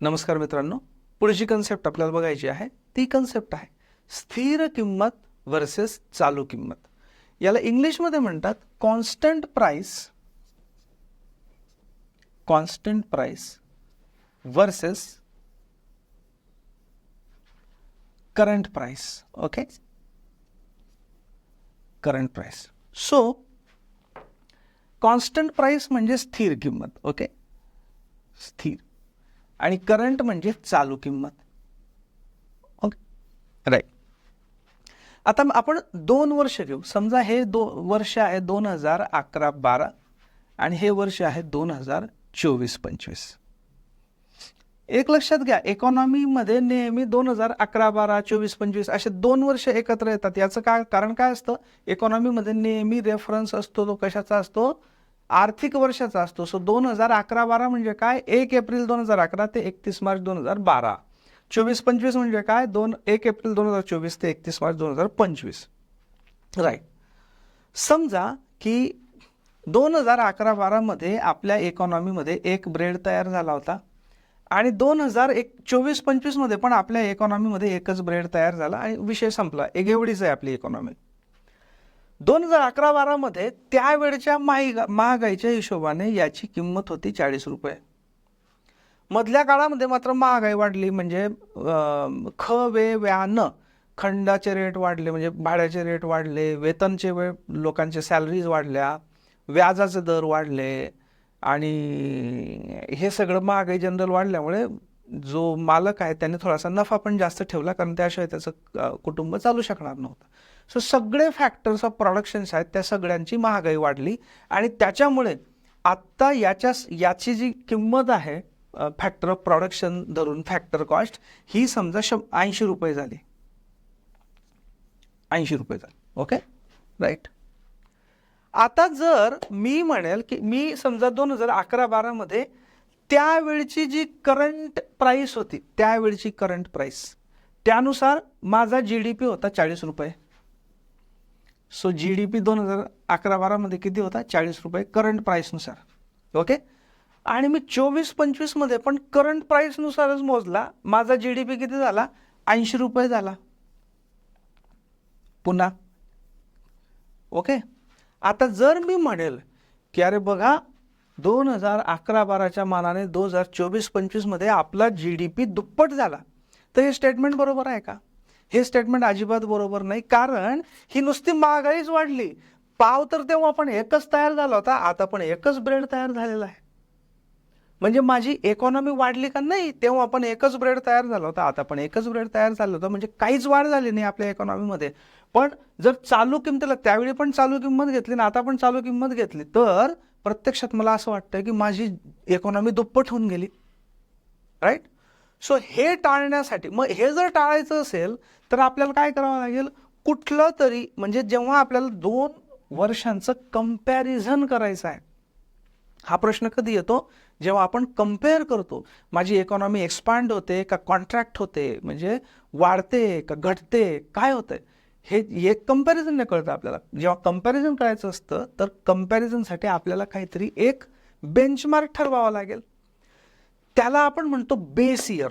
नमस्कार मित्रांनो, पुढची कन्सेप्ट आपल्याला बघायची आहे. ती कन्सेप्ट आहे स्थिर किंमत वर्सेस चालू किंमत. याला इंग्लिशमध्ये म्हणतात constant price constant price versus current price okay current price so constant price म्हणजे स्थिर किंमत ओके स्थिर. आणि करंट म्हणजे चालू किंमत. ओके राईट आता आपण दोन वर्ष घेऊ. समजा हे दो वर्ष आहे दोन हजार अकरा बारा आणि हे वर्ष आहे दोन हजार चोवीस पंचवीस. एक लक्षात घ्या इकॉनॉमीमध्ये नेहमी दोन हजार अकरा बारा चोवीस पंचवीस असे दोन वर्ष एकत्र येतात. याचं काय कारण काय असतं? इकॉनॉमीमध्ये नेहमी रेफरन्स असतो तो कशाचा असतो? आर्थिक वर्षाचा असतो. सो दोन हजार अकरा बारा म्हणजे काय? एक एप्रिल दोन हजार अकरा ते एकतीस मार्च दोन हजार बारा. चोवीस पंचवीस म्हणजे काय? दोन एक एप्रिल दोन हजार चोवीस ते एकतीस मार्च दोन हजार पंचवीस. राईट समजा की दोन हजार अकरा बारामध्ये आपल्या इकॉनॉमीमध्ये एक ब्रेड तयार झाला होता. आणि दोन हजार एक चोवीस पंचवीसमध्ये पण आपल्या इकॉनॉमीमध्ये एकच ब्रेड तयार झाला आणि विषय संपला. एक एवढीच आहे आपली इकॉनॉमी दोन हजार अकरा बारामध्ये त्यावेळच्या महागा महागाईच्या हिशोबाने याची किंमत होती चाळीस रुपये. मधल्या काळामध्ये मात्र महागाई वाढली म्हणजे ख वे व्यान खंडाचे रेट वाढले म्हणजे भाड्याचे रेट वाढले वेतनचे वे लोकांचे सॅलरीज वाढल्या व्याजाचे दर वाढले आणि हे सगळं महागाई जनरल वाढल्यामुळे जो मालक आहे त्याने थोडासा नफा पण जास्त ठेवला कारण त्याशिवाय त्याचं कुटुंब चालू शकणार नव्हतं. सो सगळे फॅक्टर्स ऑफ प्रोडक्शन्स आहेत त्या सगळ्यांची महागाई वाढली. आणि त्याच्यामुळे आत्ता याच्या याची जी किंमत आहे फॅक्टर ऑफ प्रोडक्शन धरून फॅक्टर कॉस्ट ही समजा श ऐंशी रुपये झाली. ऐंशी रुपये झाली. ओके राईट आता जर मी म्हणेल की मी समजा दोन हजार अकरा बारामध्ये त्यावेळची जी करंट प्राईस होती त्यावेळची करंट प्राईस त्यानुसार माझा जी डी पी होता चाळीस रुपये. सो जी डी पी दोन हजार अकरा बारामध्ये किती होता? चाळीस रुपये करंट प्राईसनुसार ओके आणि मी चोवीस पंचवीसमध्ये पण करंट प्राईसनुसारच मोजला. माझा जी डी पी किती झाला? ऐंशी रुपये झाला. पुन्हा. ओके आता जर मी म्हणेल की अरे बघा दोन हजार अकरा बाराच्या मानाने दोन हजार चोवीस पंचवीसमध्ये आपला जी डी पी दुप्पट झाला. तर हे स्टेटमेंट बरोबर आहे का? हे स्टेटमेंट अजिबात बरोबर नाही. कारण ही नुसती महागाईच वाढली. पाव तर तेव्हा पण एकच तयार झाला होता. आता पण एकच ब्रेड तयार झालेला आहे. म्हणजे माझी इकॉनॉमी वाढली का नाही तेव्हा आपण एकच ब्रेड तयार झाला होता. आता पण एकच ब्रेड तयार झालं होतं. म्हणजे काहीच वाढ झाली नाही आपल्या इकॉनॉमीमध्ये पण जर चालू किमतीला त्यावेळी पण चालू किंमत घेतली ना आता पण चालू किंमत घेतली तर प्रत्यक्षात मला असं वाटतं की माझी इकॉनॉमी दुप्पट होऊन गेली. राईट सो हे टाळण्यासाठी मग हे जर टाळायचं असेल तर आपल्याला काय करावं लागेल? कुठलं तरी म्हणजे जेव्हा आपल्याला दोन वर्षांचं कंपॅरिझन करायचं आहे हा प्रश्न कधी येतो? जेव्हा आपण कंपेअर करतो माझी इकॉनॉमी एक्सपांड होते का कॉन्ट्रॅक्ट होते म्हणजे वाढते का घटते काय होतंय हे एक कम्पॅरिझनने कळतं आपल्याला. जेव्हा कंपॅरिझन करायचं असतं तर कम्पॅरिझनसाठी आपल्याला काहीतरी एक बेंचमार्क ठरवावा लागेल. त्याला आपण म्हणतो base year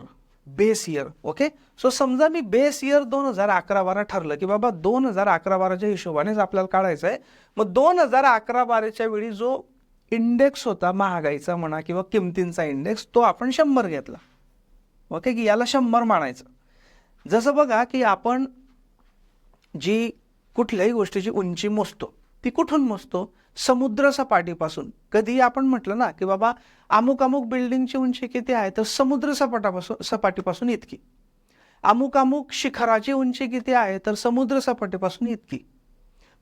base year okay? So समजा मी बेस इयर दोन हजार अकरा बारा ठरलं की बाबा दोन हजार अकरा बाराच्या हिशोबानेच आपल्याला काढायचं आहे मग दोन हजार अकरा बाराच्या वेळी जो इंडेक्स होता महागाईचा म्हणा किंवा किमतींचा इंडेक्स तो आपण शंभर घेतला. ओके? की याला शंभर मानायचं. जसं बघा की आपण जी कुठल्याही गोष्टीची उंची मोजतो ती कुठून मोजतो? समुद्र सपाटीपासून कधी आपण म्हटलं ना की बाबा अमुक अमुक बिल्डिंगची उंची किती आहे तर समुद्र सपाटापासून सपाटीपासून इतकी. अमुक अमुक शिखराची उंची किती आहे तर समुद्र सपाटीपासून इतकी.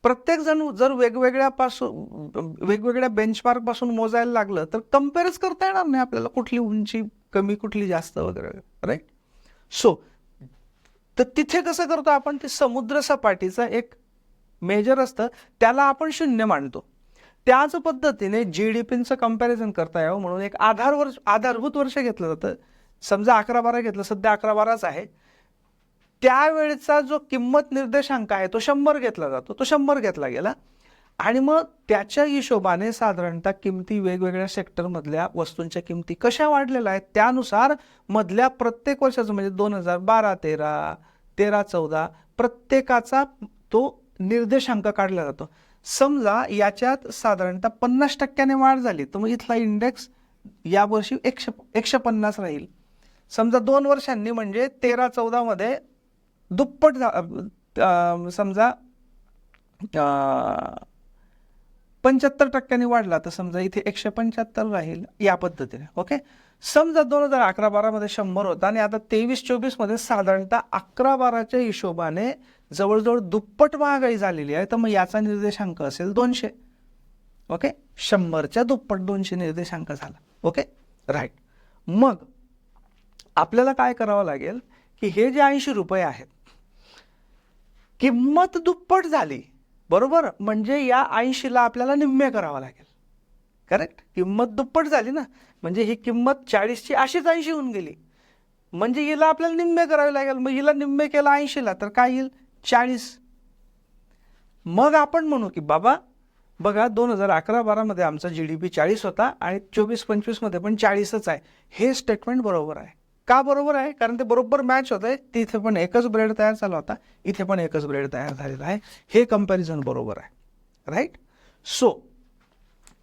प्रत्येक जण जर वेगवेगळ्या पासून वेगवेगळ्या बेंचमार्कपासून मोजायला लागलं तर कम्पेअरच करता येणार नाही आपल्याला कुठली उंची कमी कुठली जास्त वगैरे राईट सो तर तिथे कसं करतो आपण ते समुद्र सपाटीचं एक मेजर असतं त्याला आपण शून्य मानतो. त्याच पद्धतीने जी डी पीचं कंपॅरिझन करता यावं म्हणून एक आधार वर्ष आधारभूत वर्ष घेतलं जातं. समजा अकरा बारा घेतलं सध्या अकरा बाराच आहे. त्यावेळचा जो किंमत निर्देशांक आहे तो शंभर घेतला जातो तो शंभर घेतला गेला. आणि मग त्याच्या हिशोबाने साधारणतः किमती वेगवेगळ्या सेक्टरमधल्या वस्तूंच्या किमती कशा वाढलेल्या आहेत त्यानुसार मधल्या प्रत्येक वर्षाचं म्हणजे दोन हजार बारा तेरा तेरा चौदा प्रत्येकाचा तो निर्देशांक काढला जातो. समजा याच्यात साधारणतः पन्नास टक्क्याने वाढ झाली तर मग इथला इंडेक्स यावर्षी एकशे एकशे पन्नास राहील. समजा दोन वर्षांनी म्हणजे तेरा चौदामध्ये दुप्पट झा समजा पंच्याहत्तर टक्क्यांनी वाढला तर समजा इथे एकशे पंच्याहत्तर राहील या पद्धतीने ओके? समजा दोन हजार अकरा बारामध्ये शंभर होता आणि आता तेवीस चोवीसमध्ये साधारणतः अकरा बाराच्या हिशोबाने जवळजवळ दुप्पट महागाई झालेली आहे तर मग याचा निर्देशांक असेल दोनशे. ओके शंभरच्या दुप्पट दोनशे निर्देशांक झाला. ओके राईट मग आपल्याला काय करावं लागेल की हे जे ऐंशी रुपये आहेत किंमत दुप्पट झाली. बरोबर? म्हणजे या ऐंशीला आपल्याला निम्मे करावं लागेल. करेक्ट किंमत दुप्पट झाली ना? म्हणजे ही किंमत चाळीसची अशीच ऐंशी होऊन गेली. म्हणजे हिला आपल्याला निम्मे करावे लागेल. मग हिला निम्मे केलं ऐंशीला तर काय येईल? चाळीस. मग आपण म्हणू की बाबा बघा दोन हजार अकरा बारामध्ये आमचा जी डी पी चाळीस होता आणि चोवीस पंचवीसमध्ये पण चाळीसच आहे. हे स्टेटमेंट बरोबर आहे. का बरोबर आहे? कारण ते बरोबर मॅच होत आहे तिथे पण एकच ब्रेड तयार झाला होता. इथे पण एकच ब्रेड तयार झालेला आहे. हे कंपॅरिझन बरोबर आहे. राईट सो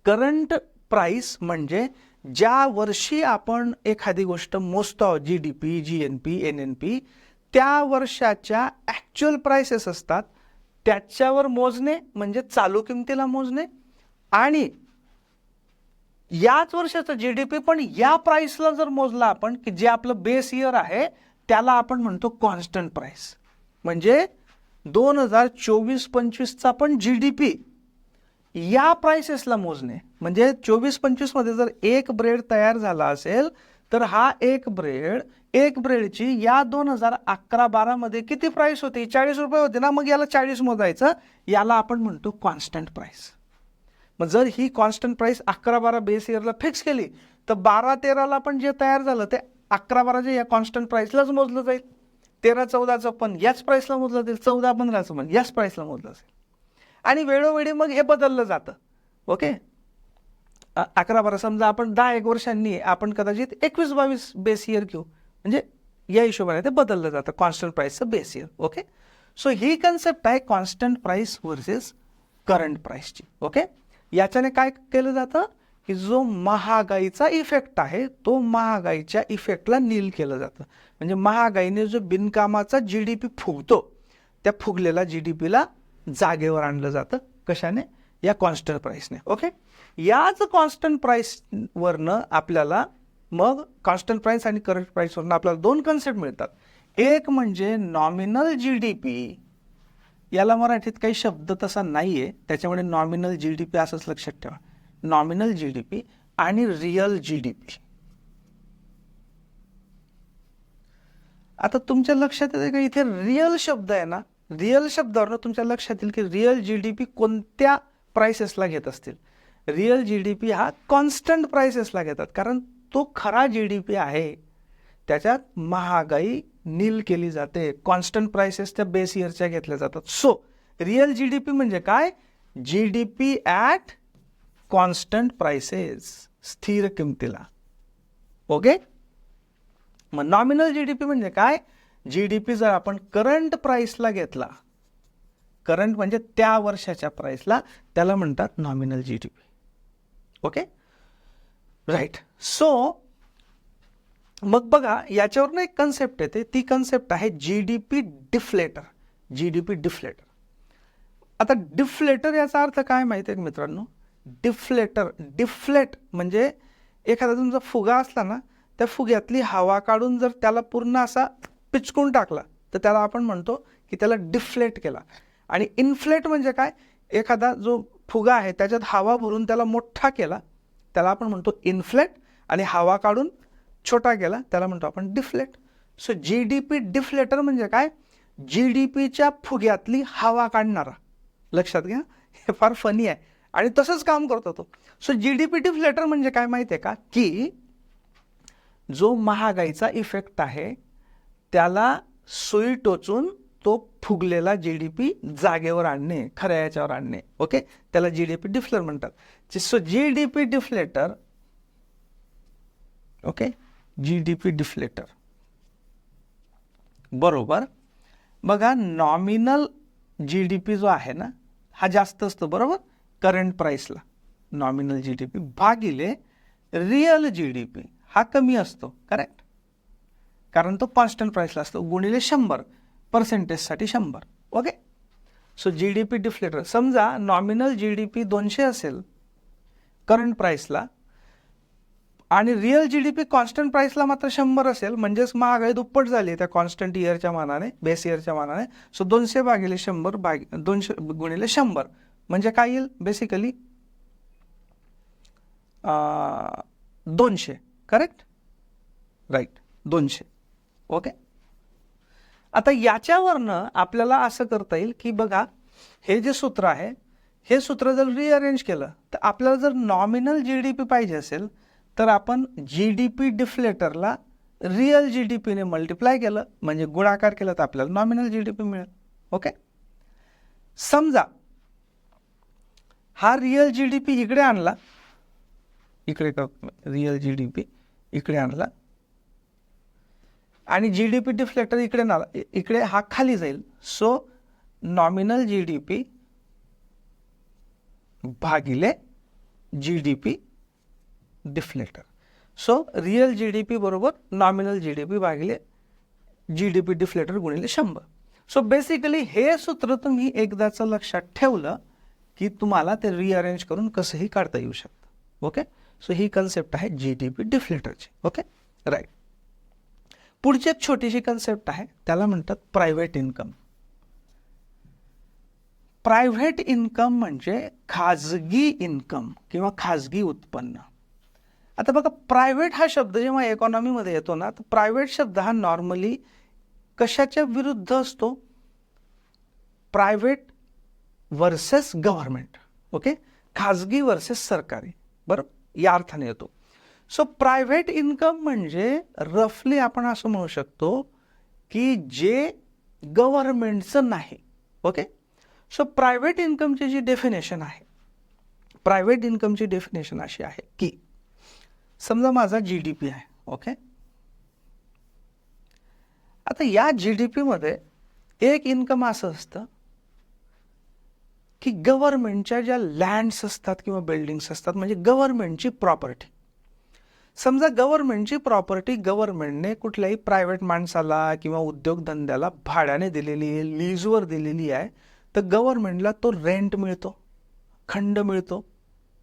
करंट प्राईस म्हणजे ज्या वर्षी आपण एखादी गोष्ट मोजतो G D P G N P N N P त्या वर्षाच्या ॲक्च्युअल प्राइसेस असतात त्याच्यावर मोजणे म्हणजे चालू किमतीला मोजणे आणि याच वर्षाचा जी डी पी पण या प्राईसला जर मोजला आपण की जे आपलं बेस इयर आहे त्याला आपण म्हणतो कॉन्स्टंट प्राईस म्हणजे दोन हजार चोवीस पंचवीसचा पण जी डी पी या प्राइसेसला मोजणे. म्हणजे चोवीस पंचवीसमध्ये जर एक ब्रेड तयार झाला असेल तर हा एक ब्रेड एक ब्रेडची या दोन हजार अकरा बारामध्ये किती प्राईस होती? चाळीस रुपये होते ना मग याला चाळीस मोजायचं. याला आपण म्हणतो कॉन्स्टंट प्राईस मग जर ही कॉन्स्टंट प्राईस अकरा बारा बेस इयरला फिक्स केली तर बारा तेराला पण जे तयार झालं ते अकरा बाराच्या या कॉन्स्टंट प्राईसलाच मोजलं जाईल. तेरा चौदाचं पण याच प्राईसला मोजलं जाईल चौदा पंधराचं पण याच प्राईसला मोजलं जाईल. आणि वेळोवेळी मग हे बदललं जातं. ओके? अकरा बारा समजा आपण दहा एक वर्षांनी आपण कदाचित एकवीस बावीस बेस इयर घेऊ. म्हणजे या हिशोबाने ते बदललं जातं कॉन्स्टंट प्राईसचं बेस इयर ओके सो ही कन्सेप्ट आहे कॉन्स्टंट प्राईस वर्सेस करंट प्राईसची ओके याच्याने काय केलं जातं की जो महागाईचा इफेक्ट आहे तो महागाईच्या इफेक्टला नील केलं जातं. म्हणजे महागाईने जो बिनकामाचा जी डी पी फुगतो त्या फुगलेल्या जी डी पीला जागेवर आणलं जातं. कशाने? या कॉन्स्टंट प्राईसने ओके याच कॉन्स्टंट प्राईसवरनं आपल्याला मग कॉन्स्टंट प्राईस आणि करंट प्राईसवरनं आपल्याला दोन कन्सेप्ट मिळतात. एक म्हणजे नॉमिनल जी डी पी याला मराठीत काही शब्द तसा नाही आहे त्याच्यामुळे नॉमिनल जी डी पी असंच लक्षात ठेवा. नॉमिनल जी डी पी आणि रिअल जी डी पी आता तुमच्या लक्षात येते का इथे रिअल शब्द आहे ना? रिअल शब्दावरनं तुमच्या लक्षात येईल की रिअल जी डी पी कोणत्या प्राइसेसला घेत असतील. रिअल जी डी पी हा कॉन्स्टंट प्राइसेसला घेतात. कारण तो खरा जी डी पी आहे. त्याच्यात महागाई नील केली जाते. कॉन्स्टंट प्राइसेस त्या बेस इयरच्या घेतल्या जातात. So real G D P म्हणजे काय? G D P at constant prices स्थिर किमतीला. ओके मग नॉमिनल जी डी पी म्हणजे काय? जी डी पी जर आपण करंट प्राईसला घेतला करंट म्हणजे त्या वर्षाच्या प्राईसला त्याला म्हणतात nominal G D P okay right so मग बघा याच्यावरनं एक कन्सेप्ट येते. ती कन्सेप्ट आहे G D P deflator G D P deflator आता डिफ्लेटर याचा अर्थ काय माहिती आहे मित्रांनो? डिफ्लेटर डिफ्लेट म्हणजे एखादा तुमचा फुगा असला ना त्या फुग्यातली हवा काढून जर त्याला पूर्ण असा पिचकून टाकला तर त्याला आपण म्हणतो की त्याला डिफ्लेट केला. आणि इन्फ्लेट म्हणजे काय? एखादा जो फुगा आहे त्याच्यात हवा भरून त्याला मोठा केला त्याला आपण म्हणतो इन्फ्लेट आणि हवा काढून छोटा केला त्याला म्हणतो आपण deflate so G D P deflator म्हणजे काय? जी डी पीच्या फुग्यातली हवा काढणारा. लक्षात घ्या हे फार फनी आहे. आणि तसंच काम करतो तो. So G D P deflator म्हणजे काय माहिती आहे का? की जो महागाईचा इफेक्ट आहे त्याला सुई टोचून तो फुगलेला जी डी पी जागेवर आणणे खऱ्या याच्यावर आणणे ओके त्याला जी डी पी डिफ्लेटर म्हणतात. So G D P deflator okay G D P deflator बरोबर? बघा नॉमिनल जी डी पी जो आहे ना हा जास्त असतो बरोबर? करंट प्राईसला नॉमिनल जी डी पी भागिले रिअल जी डी पी हा कमी असतो करेक्ट कारण तो कॉन्स्टंट प्राईसला असतो गुणिले शंभर. पर्सेंटेजसाठी शंभर. Okay so G D P deflator समजा नॉमिनल जी डी पी दोनशे असेल करंट प्राईसला आणि real G D P constant प्राईसला मात्र शंभर असेल म्हणजेच महागाई दुप्पट झाली त्या कॉन्स्टंट इयरच्या मानाने बेस इयरच्या मानाने सो दोनशे भागिले शंभर भाग दोनशे गुणिले शंभर. म्हणजे काय येईल? बेसिकली दोनशे. करेक्ट राईट दोनशे. ओके आता याच्यावरनं आपल्याला असं करता येईल की बघा हे जे सूत्र आहे हे सूत्र जर रिअरेंज केलं तर आपल्याला जर नॉमिनल जी डी पी पाहिजे असेल तर आपण जी डी पी डिफ्लेटरला रिअल जी डी पीने मल्टिप्लाय केलं म्हणजे गुणाकार केला तर आपल्याला नॉमिनल जी डी पी मिळेल. ओके समजा हा रिअल जी डी पी इकडे आणला इकडे का रिअल जी डी पी इकडे आणला आणि जी डी पी डिफ्लेक्टर इकडे ना इकडे हा खाली जाईल. So nominal G D P भागिले G D P deflector so real G D P बरोबर नॉमिनल जी डी पी भागिले जी डी पी डिफ्लेक्टर गुणिले शंभर. सो बेसिकली हे सूत्र तुम्ही एकदाचं लक्षात ठेवलं की तुम्हाला ते रिअरेंज करून कसंही काढता येऊ शकतं. ओके सो ही कन्सेप्ट आहे जी डी पी डिफ्लेक्टरची ओके राईट पुढची एक छोटीशी कन्सेप्ट आहे त्याला म्हणतात प्रायव्हेट इन्कम प्रायव्हेट इन्कम म्हणजे खाजगी इन्कम किंवा खाजगी उत्पन्न. आता बघा प्रायव्हेट हा शब्द जेव्हा इकॉनॉमीमध्ये येतो ना तर प्रायव्हेट शब्द हा नॉर्मली कशाच्या विरुद्ध असतो? प्रायव्हेट वर्सेस गव्हर्नमेंट ओके खाजगी वर्सेस सरकारी. बरं या अर्थाने येतो. सो प्रायव्हेट इन्कम म्हणजे रफली आपण असं म्हणू शकतो की जे गव्हर्नमेंटचं नाही. ओके सो प्रायव्हेट इन्कमची जी डेफिनेशन आहे प्रायव्हेट इन्कमची डेफिनेशन अशी आहे की समजा माझा जी डी पी आहे ओके आता या जी डी पीमध्ये एक इन्कम असं असतं की गव्हर्नमेंटच्या ज्या लँड्स असतात किंवा बिल्डिंग्स असतात म्हणजे गव्हर्नमेंटची प्रॉपर्टी समजा गव्हर्नमेंटची प्रॉपर्टी गव्हर्नमेंटने कुठल्याही प्रायव्हेट माणसाला किंवा उद्योगधंद्याला भाड्याने दिलेली आहे लीजवर दिलेली आहे तर गव्हर्नमेंटला तो रेंट मिळतो खंड मिळतो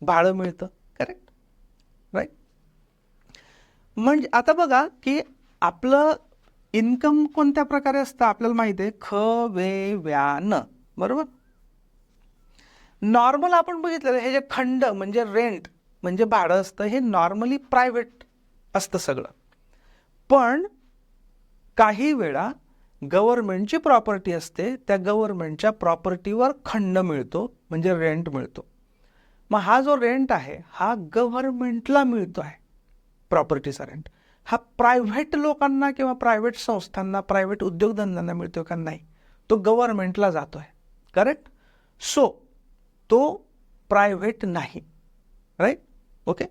भाडं मिळतं करेक्ट राईट म्हणजे आता बघा की आपलं इन्कम कोणत्या प्रकारे असतं आपल्याला माहिती आहे? ख वे व्यान बरोबर? नॉर्मल आपण बघितलेलं हे जे खंड म्हणजे रेंट म्हणजे भाडं असतं हे नॉर्मली प्रायव्हेट असतं सगळं. पण काही वेळा गव्हर्नमेंटची प्रॉपर्टी असते त्या गव्हर्नमेंटच्या प्रॉपर्टीवर खंड मिळतो म्हणजे रेंट मिळतो. मग हा जो रेंट आहे हा गव्हर्नमेंटला मिळतो आहे प्रॉपर्टीचा रेंट हा प्रायव्हेट लोकांना किंवा प्रायव्हेट संस्थांना प्रायव्हेट उद्योगधंद्यांना मिळतो का नाही तो गव्हर्नमेंटला जातो आहे करेक्ट सो तो प्रायव्हेट नाही. Right okay?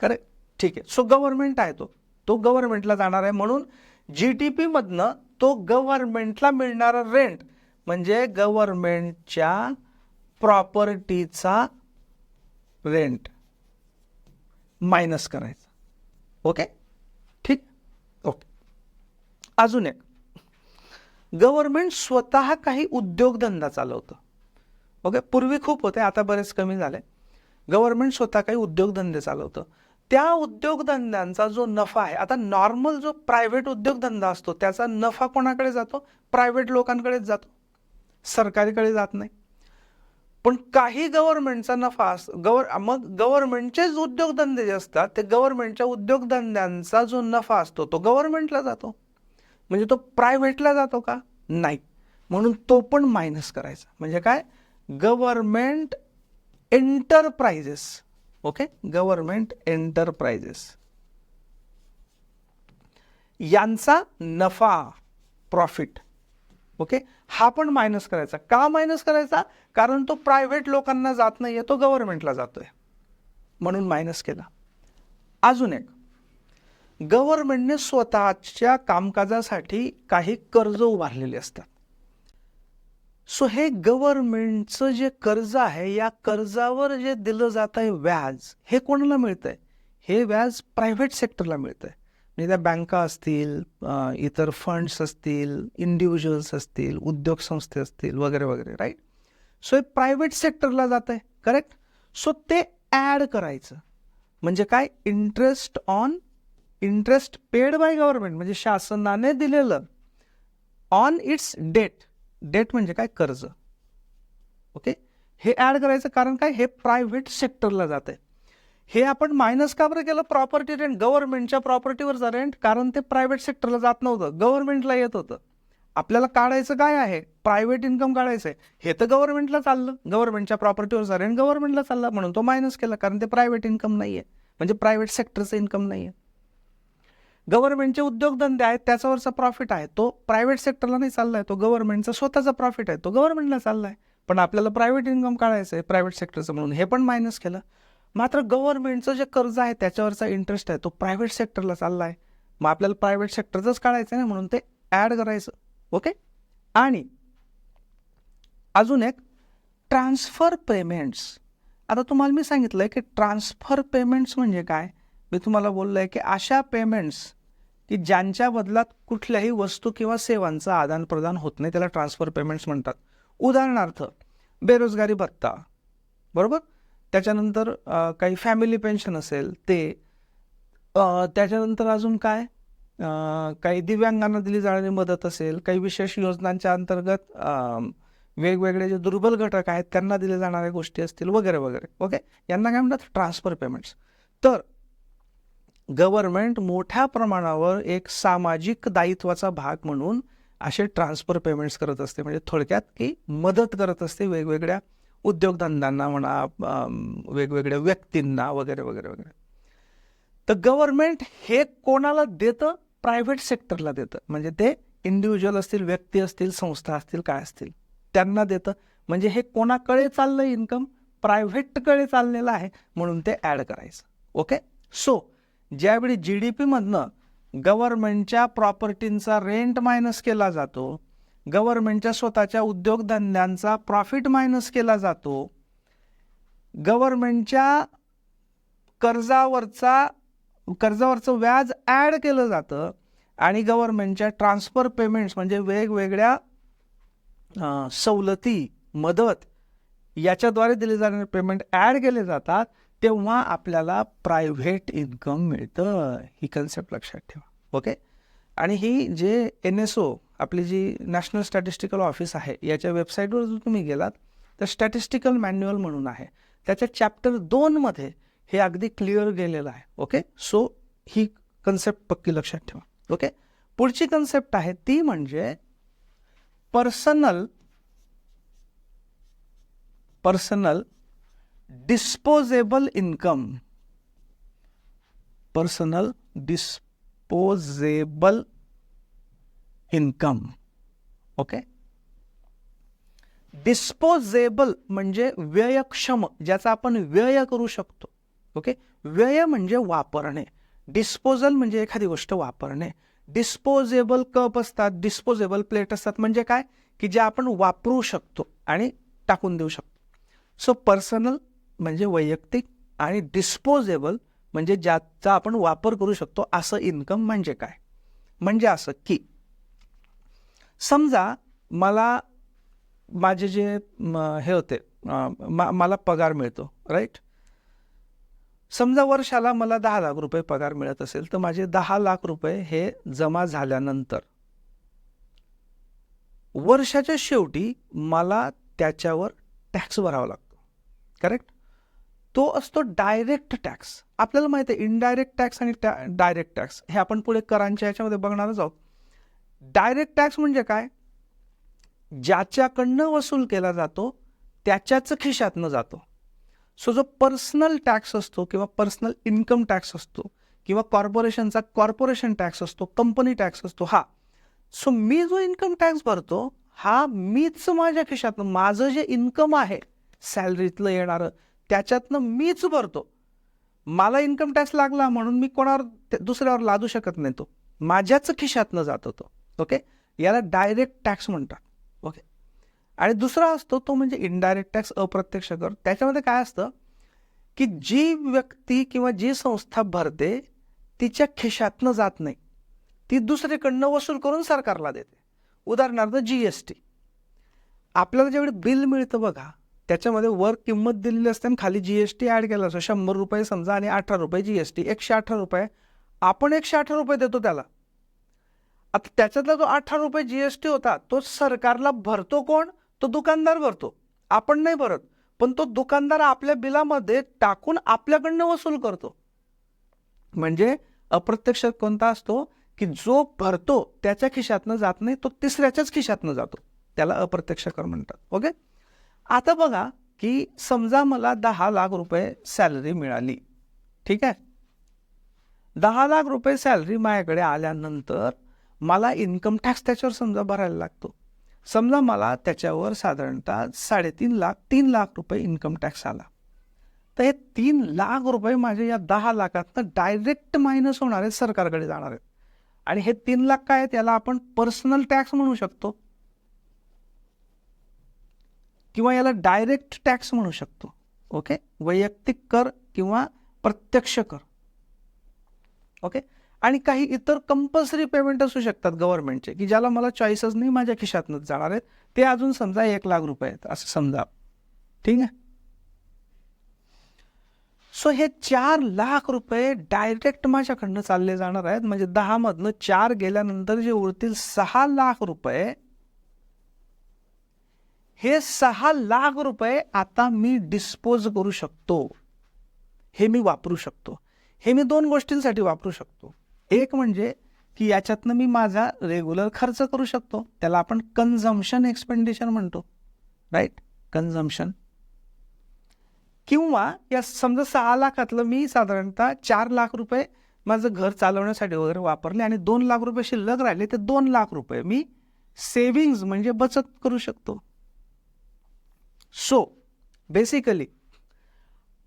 करेक्ट ठीक आहे. सो गव्हर्नमेंट आहे तो. तो गव्हर्नमेंटला जाणार आहे म्हणून जी टी पीमधनं तो गव्हर्नमेंटला मिळणारा रेंट म्हणजे गव्हर्नमेंटच्या प्रॉपर्टीचा रेंट मायनस करायचा. ओके ठीक? ओके अजून एक. गव्हर्नमेंट स्वतः काही उद्योगधंदा चालवतं. ओके पूर्वी खूप होते आता बरेच कमी झाले. गव्हर्नमेंट स्वतः काही उद्योगधंदे चालवतं. त्या उद्योगधंद्यांचा जो नफा आहे आता नॉर्मल जो प्रायव्हेट उद्योगधंदा असतो त्याचा नफा कोणाकडे जातो? प्रायव्हेट लोकांकडेच जातो. सरकारीकडे जात नाही. पण काही गव्हर्नमेंटचा नफा अस गवर मग गव्हर्नमेंटचेच उद्योगधंदे जे असतात ते गव्हर्नमेंटच्या उद्योगधंद्यांचा जो नफा असतो तो गव्हर्नमेंटला जातो. म्हणजे तो प्रायव्हेटला जातो का? नाही. म्हणून तो पण मायनस करायचा. म्हणजे काय? Government enterprises okay government enterprises यांचा नफा प्रॉफिट ओके हा पण मायनस करायचा. का मायनस करायचा? कारण तो प्रायव्हेट लोकांना जात नाही आहे तो गव्हर्नमेंटला जातोय. म्हणून मायनस केला. अजून एक. गव्हर्नमेंटने स्वतःच्या कामकाजासाठी काही कर्ज उभारलेली असतात. सो हे गव्हर्नमेंटचं जे कर्ज आहे या कर्जावर जे दिलं जात आहे व्याज हे कोणाला मिळतंय? हे व्याज प्रायव्हेट सेक्टरला मिळतंय. म्हणजे त्या बँका असतील इतर फंड्स असतील इंडिव्हिज्युअल्स असतील उद्योग संस्थे असतील वगैरे वगैरे राईट सो हे प्रायव्हेट सेक्टरला जात आहे करेक्ट सो ते ॲड करायचं. म्हणजे काय? Interest on interest paid by government म्हणजे शासनाने दिलेलं ऑन इट्स डेट डेट म्हणजे काय? कर्ज. ओके? हे ॲड करायचं कारण काय? हे प्रायव्हेट सेक्टरला जात आहे हे आपण मायनस का बरं केलं? प्रॉपर्टी रेंट गव्हर्नमेंटच्या प्रॉपर्टीवरचा रेंट कारण ते प्रायव्हेट सेक्टरला जात नव्हतं. गव्हर्नमेंटला येत होतं. आपल्याला काढायचं काय आहे? प्रायव्हेट इन्कम काढायचं आहे. हे तर गव्हर्नमेंटला चाललं. गव्हर्नमेंटच्या प्रॉपर्टीवरचा रेंट गव्हर्नमेंटला चालला. म्हणून तो मायनस केला. कारण ते प्रायव्हेट इन्कम नाही आहे म्हणजे प्रायव्हेट सेक्टरचं इन्कम नाही आहे गव्हर्नमेंटचे उद्योगधंदे आहेत त्याच्यावरचा प्रॉफिट आहे. तो प्रायव्हेट सेक्टरला नाही चाललाय तो गव्हर्नमेंटचा स्वतःचा प्रॉफिट आहे. तो गव्हर्नमेंटला चाललाय. पण आपल्याला प्रायव्हेट इन्कम काढायचं आहे प्रायव्हेट सेक्टरचं म्हणून. हे पण मायनस केलं. मात्र गव्हर्नमेंटचं जे कर्ज आहे त्याच्यावरचा इंटरेस्ट आहे तो प्रायव्हेट सेक्टरला चाललाय. मग आपल्याला प्रायव्हेट सेक्टरचंच काढायचं आहे ना म्हणून ते ॲड करायचं. ओके आणि अजून एक ट्रान्सफर पेमेंट्स आता तुम्हाला मी सांगितलं आहे की ट्रान्सफर पेमेंट्स म्हणजे काय? मी तुम्हाला बोललो आहे की अशा पेमेंट्स की ज्यांच्या बदलात कुठल्याही वस्तू किंवा सेवांचं आदानप्रदान होत नाही त्याला ट्रान्सफर पेमेंट्स म्हणतात. उदाहरणार्थ बेरोजगारी भत्ता बरोबर? त्याच्यानंतर काही फॅमिली पेन्शन असेल ते त्याच्यानंतर अजून काय? काही दिव्यांगांना दिली जाणारी मदत असेल काही विशेष योजनांच्या अंतर्गत वेगवेगळे जे दुर्बल घटक आहेत त्यांना दिल्या जाणाऱ्या गोष्टी असतील वगैरे वगैरे ओके? यांना काय म्हणतात? ट्रान्सफर पेमेंट्स तर गव्हर्नमेंट मोठ्या प्रमाणावर एक सामाजिक दायित्वाचा भाग म्हणून असे ट्रान्सफर पेमेंट्स करत असते. म्हणजे थोडक्यात की मदत करत असते वेगवेगळ्या उद्योगधंद्यांना म्हणा वेगवेगळ्या व्यक्तींना वगैरे वगैरे वगैरे. तर गव्हर्नमेंट हे कोणाला देतं? प्रायव्हेट सेक्टरला देतं. म्हणजे ते इंडिव्हिज्युअल असतील व्यक्ती असतील संस्था असतील काय असतील त्यांना देतं. म्हणजे हे कोणाकडे चाललं इन्कम? प्रायव्हेटकडे चाललेलं आहे म्हणून ते ॲड करायचं. ओके? सो ज्यावेळी जी डी पीमधनं गव्हर्नमेंटच्या प्रॉपर्टींचा रेंट मायनस केला जातो गव्हर्नमेंटच्या स्वतःच्या उद्योगधंद्यांचा प्रॉफिट मायनस केला जातो गव्हर्नमेंटच्या कर्जावरचा कर्जावरचं व्याज ॲड केलं जातं आणि गव्हर्नमेंटच्या ट्रान्सफर पेमेंट्स म्हणजे वेगवेगळ्या सवलती मदत याच्याद्वारे दिले जाणारे पेमेंट ॲड केले जातात. तेव्हा आपल्याला प्रायव्हेट इन्कम मिळतं. ही कन्सेप्ट लक्षात ठेवा. ओके आणि ही जे एन एस ओ आपली जी नॅशनल स्टॅटिस्टिकल ऑफिस आहे याच्या वेबसाईटवर जर तुम्ही गेलात तर स्टॅटिस्टिकल मॅन्युअल म्हणून आहे. त्याच्या चॅप्टर दोनमध्ये हे अगदी क्लिअर गेलेलं आहे. ओके सो ही कन्सेप्ट पक्की लक्षात ठेवा. ओके पुढची कन्सेप्ट आहे ती म्हणजे personal personal disposable income personal disposable income okay disposable म्हणजे व्ययक्षम ज्याचा आपण व्यय करू शकतो. ओके व्यय म्हणजे वापरणे. डिस्पोजल म्हणजे एखादी गोष्ट वापरणे. डिस्पोजेबल कप असतात डिस्पोजेबल प्लेट असतात. म्हणजे काय? की जे आपण वापरू शकतो आणि टाकून देऊ शकतो. सो पर्सनल म्हणजे वैयक्तिक आणि डिस्पोजेबल म्हणजे ज्याचा आपण वापर करू शकतो असं इन्कम म्हणजे काय? म्हणजे असं की समजा मला माझे जे हे होते मा- मला पगार मिळतो राईट समजा वर्षाला मला दहा लाख रुपये पगार मिळत असेल तर माझे दहा लाख रुपये हे जमा झाल्यानंतर वर्षाच्या शेवटी मला त्याच्यावर टॅक्स भरावा लागतो करेक्ट तो असतो डायरेक्ट टॅक्स आपल्याला माहिती आहे इनडायरेक्ट टॅक्स आणि डायरेक्ट टॅक्स हे आपण पुढे करांच्या याच्यामध्ये बघणारच आहोत. डायरेक्ट टॅक्स म्हणजे काय? ज्याच्याकडनं वसूल केला जातो त्याच्याच खिशातनं जातो. सो जो पर्सनल टॅक्स असतो किंवा पर्सनल इन्कम टॅक्स असतो किंवा कॉर्पोरेशनचा कॉर्पोरेशन टॅक्स असतो कंपनी टॅक्स असतो हा. सो मी जो इन्कम टॅक्स भरतो हा मीच माझ्या खिशातनं माझं जे इन्कम आहे सॅलरीतलं येणारं त्याच्यातनं मीच भरतो मला इन्कम टॅक्स लागला म्हणून मी कोणावर दुसऱ्यावर लादू शकत नाही तो. माझ्याच खिशातनं जात होतो. ओके याला डायरेक्ट टॅक्स म्हणतात. ओके आणि दुसरा असतो तो म्हणजे इनडायरेक्ट टॅक्स अप्रत्यक्ष कर. त्याच्यामध्ये काय असतं की जी व्यक्ती किंवा जी संस्था भरते तिच्या खिशातनं जात नाही. ती दुसरीकडनं वसूल करून सरकारला देते. उदाहरणार्थ जी एस टी आपल्याला ज्यावेळी बिल मिळतं बघा त्याच्यामध्ये वर किंमत दिलेली असते आणि खाली जी एस टी ॲड केलं असतं. शंभर रुपये समजा आणि अठरा रुपये जी एस टी एकशे अठरा रुपये. आपण एकशे अठरा रुपये देतो त्याला. आता त्याच्यातला जो अठरा रुपये जी एस टी होता तो सरकारला भरतो कोण? तो दुकानदार भरतो. आपण नाही भरत. पण तो दुकानदार आपल्या बिलामध्ये टाकून आपल्याकडनं वसूल करतो. म्हणजे अप्रत्यक्ष कोणता असतो? की जो भरतो त्याच्या खिशातनं जात नाही तो तिसऱ्याच्याच खिशातनं जातो. त्याला अप्रत्यक्ष कर म्हणतात. ओके आता बघा की समजा मला दहा लाख रुपये सॅलरी मिळाली. ठीक आहे? दहा लाख रुपये सॅलरी माझ्याकडे आल्यानंतर मला इन्कम टॅक्स त्याच्यावर समजा भरायला लागतो. समजा मला त्याच्यावर साधारणतः साडेतीन लाख तीन लाख रुपये इन्कम टॅक्स आला. तर हे तीन लाख रुपये माझे या दहा लाखातनं डायरेक्ट मायनस होणार आहेत सरकारकडे जाणार आहेत. आणि हे तीन लाख काय आहेत याला आपण पर्सनल टॅक्स म्हणू शकतो. किंवा याला डायरेक्ट टॅक्स म्हणू शकतो. ओके वैयक्तिक कर किंवा प्रत्यक्ष कर. ओके आणि काही इतर कंपल्सरी पेमेंट असू शकतात गव्हर्नमेंटचे की ज्याला मला चॉईसच नाही माझ्या खिशातनंच जाणार आहेत. ते अजून समजा एक लाख रुपये आहेत असं समजा. ठीक आहे? सो हे चार लाख रुपये डायरेक्ट माझ्याकडनं चालले जाणार आहेत. म्हणजे दहामधनं चार गेल्यानंतर जे उरतील सहा लाख रुपये हे सहा लाख रुपये आता मी डिस्पोज करू शकतो. हे मी वापरू शकतो. हे मी दोन गोष्टींसाठी वापरू शकतो. एक म्हणजे की याच्यातनं मी माझा रेग्युलर खर्च करू शकतो. त्याला आपण कन्झम्शन एक्सपेंडिचर म्हणतो. राईट कन्झम्शन किंवा या समजा सहा लाखातलं मी साधारणतः चार लाख रुपये माझं घर चालवण्यासाठी वगैरे वापरले आणि दोन लाख रुपये शिल्लक राहिले ते दोन लाख रुपये मी सेविंग्ज म्हणजे बचत करू शकतो. सो बेसिकली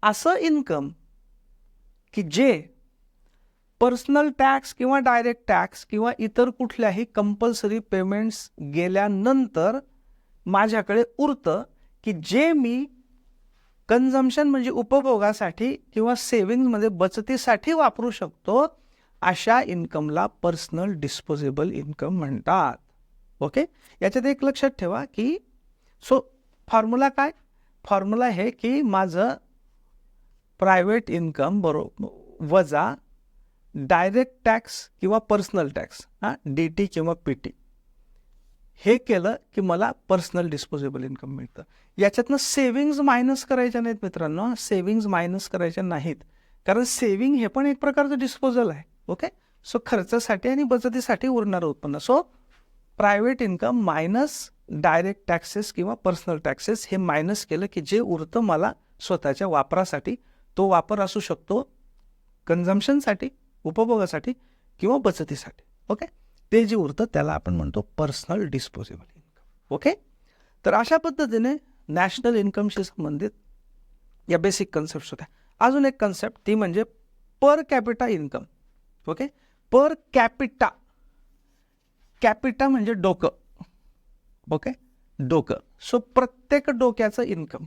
असं इन्कम की जे पर्सनल टॅक्स किंवा डायरेक्ट टॅक्स किंवा इतर कुठल्याही कंपल्सरी पेमेंट्स गेल्यानंतर माझ्याकडे उरतं की जे मी कन्झम्शन म्हणजे उपभोगासाठी किंवा सेविंगमध्ये बचतीसाठी वापरू शकतो अशा इन्कमला पर्सनल डिस्पोजेबल इन्कम म्हणतात. ओके याच्यात एक लक्षात ठेवा की सो फॉर्म्युला काय? फॉर्म्युला हे की माझं प्रायव्हेट इन्कम बरोबर वजा डायरेक्ट टॅक्स किंवा पर्सनल टॅक्स हां डी टी किंवा पी टी. हे केलं की मला पर्सनल डिस्पोजेबल इन्कम मिळतं. याच्यातनं सेविंग्ज मायनस करायच्या नाहीत मित्रांनो सेविंग्ज मायनस करायच्या नाहीत. कारण सेविंग हे पण एक प्रकारचं डिस्पोजल आहे ओके? सो खर्चासाठी आणि बचतीसाठी उरणारं उत्पन्न. So private income minus direct taxes किंवा पर्सनल टॅक्सेस हे मायनस केलं की जे उरतं मला स्वतःच्या वापरासाठी तो वापर असू शकतो कन्झम्शनसाठी उपभोगासाठी किंवा बचतीसाठी. ओके ते जे उरतं त्याला आपण म्हणतो पर्सनल डिस्पोजेबल इन्कम ओके तर अशा पद्धतीने नॅशनल इन्कमशी संबंधित या बेसिक कन्सेप्ट होत्या. अजून एक कन्सेप्ट ती म्हणजे per capita income okay per capita capita म्हणजे डोकं. ओके डोकं. सो प्रत्येक डोक्याचं इन्कम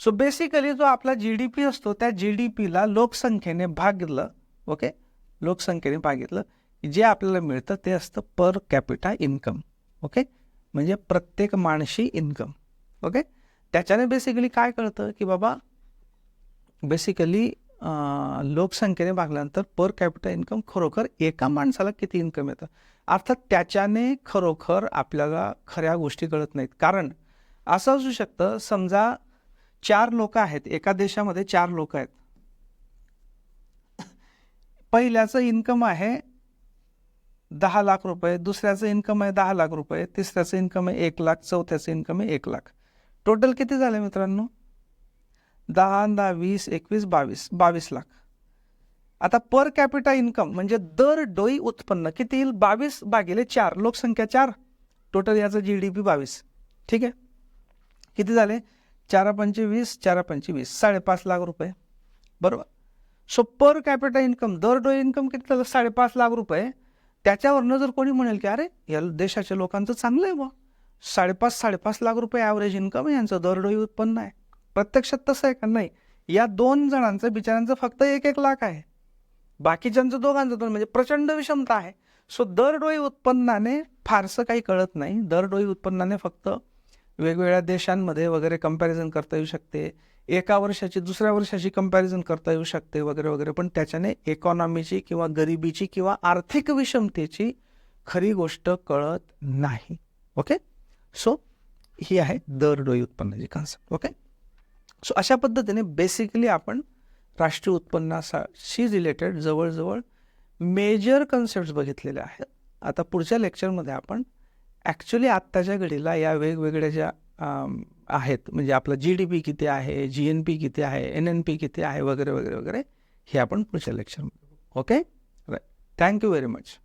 सो बेसिकली जो आपला जी डी पी असतो त्या जी डी पीला लोकसंख्येने भागलं. ओके लोकसंख्येने भागितलं. जे आपल्याला मिळतं ते असतं पर कॅपिटा इन्कम ओके म्हणजे प्रत्येक माणशी इन्कम ओके त्याच्याने बेसिकली काय कळतं की बाबा बेसिकली लोकसंख्येने भागल्यानंतर पर कॅपिटा इन्कम खरोखर एका माणसाला किती इन्कम येतं? अर्थात त्याच्याने खरोखर आपल्याला खऱ्या गोष्टी कळत नाहीत. कारण असं असू शकतं समजा चार लोक आहेत एका देशामध्ये चार लोक आहेत. पहिल्याचं इन्कम आहे दहा लाख रुपये दुसऱ्याचं इन्कम आहे दहा लाख रुपये तिसऱ्याचं इन्कम आहे एक लाख चौथ्याचं इन्कम आहे एक लाख. टोटल किती झाले मित्रांनो? दहा दहा वीस एकवीस बावीस बावीस लाख. आता पर कॅपिटा इन्कम म्हणजे दर डोई उत्पन्न किती येईल? बावीस भागिले चार. लोकसंख्या चार. टोटल याचं जी डी पी बावीस. ठीक आहे? किती झाले? चारा पंचवीस चारा पंचवीस. साडेपाच लाख रुपये. बरोबर? सो पर कॅपिटा इन्कम दर डोई इन्कम किती झालं? साडेपाच लाख रुपये. त्याच्यावरनं जर कोणी म्हणेल की अरे या देशाच्या लोकांचं चांगलं आहे बुवा. साडेपाच साडेपाच लाख रुपये ॲव्हरेज इन्कम आहे यांचं. दरडोई उत्पन्न आहे. प्रत्यक्षात तसं आहे का? नाही. या दोन जणांचं बिचाऱ्यांचं फक्त एक एक लाख आहे. बाकीच्यांचं दोघांचं दोन म्हणजे प्रचंड विषमता आहे. सो दरडोई उत्पन्नाने फारसं काही कळत नाही. दरडोई उत्पन्नाने फक्त वेगवेगळ्या देशांमध्ये वगैरे कंपॅरिझन करता येऊ शकते. एका वर्षाची दुसऱ्या वर्षाची कंपॅरिझन करता येऊ शकते वगैरे वगैरे. पण त्याच्याने इकॉनॉमीची किंवा गरिबीची किंवा आर्थिक विषमतेची खरी गोष्ट कळत नाही. ओके सो ही आहे दरडोई उत्पन्नाची कन्सेप्ट ओके सो अशा पद्धतीने बेसिकली आपण राष्ट्रीय उत्पन्नाशी रिलेटेड जवळजवळ मेजर कन्सेप्ट बघितलेले आहेत. आता पुढच्या लेक्चरमध्ये आपण ॲक्च्युली आत्ताच्या घडीला या वेगवेगळ्या ज्या आहेत म्हणजे आपलं जी डी पी किती आहे जी एन पी किती आहे एन एन पी किती आहे वगैरे वगैरे वगैरे हे आपण पुढच्या लेक्चरमध्ये okay right thank you very much